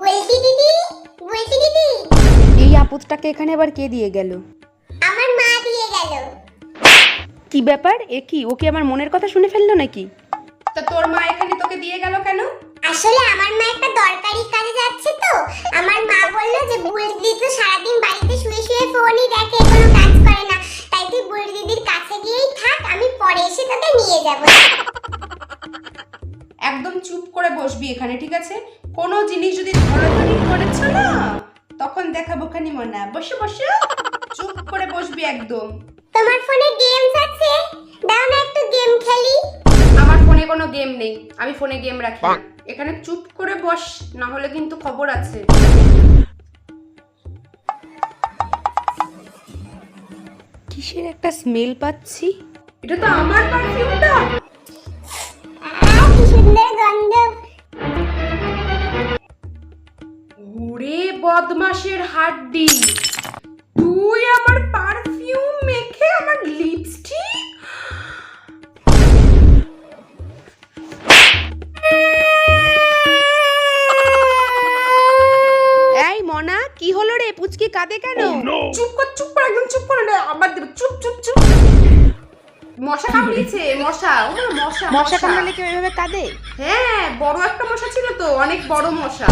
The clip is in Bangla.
বলছি দিদি বলছি দিদি এই আপদটাকে এখানে আবার কে দিয়ে গেল? আমার মা দিয়ে গেল। কি ব্যাপার? এ কি ও কি আমার মনের কথা শুনে ফেলল নাকি? তা তোর মা এখানে তোকে দিয়ে গেল কেন? আসলে আমার মা একটা দরকারি কাজে যাচ্ছে তো। আমার মা বলল যে বুলটি দিদি তো সারাদিন বাড়িতে শুয়ে শুয়ে ফোনই দেখে কোনো কাজ করে না। তাই তুই বুলটি দিদির কাছে গিয়েই থাক আমি পরে এসে তোকে নিয়ে যাব। একদম চুপ করে বসবি এখানে ঠিক আছে? কোনো জিনিস যদি ধরাধরি করেছ না তখন দেখাবো খানি মনে বসে বসে। চুপ করে বসবি একদম। তোমার ফোনে গেমস আছে? দাও না একটু গেম খেলি। আমার ফোনে কোনো গেম নেই। আমি ফোনে গেম রাখি এখানে চুপ করে বস না হলে কিন্তু খবর আছে। কিসের একটা স্মেল পাচ্ছি? এটা তো আমার পারফিউমটা বদমাসের হাড্ডি। তুই আমার পারফিউম মেখে আমার লিপস্টিক এই মনা কি হলো রে? পুচকি কাঁদে কেন? চুপ কর চুপ কর একদম চুপ করে রে আবার দেবে চুপ চুপ চুপ। মশা কামড়িয়েছে মশা মশা মশা। কামড়ালে কেউ এভাবে কাঁদে? হ্যাঁ বড় একটা মশা ছিল তো অনেক বড় মশা।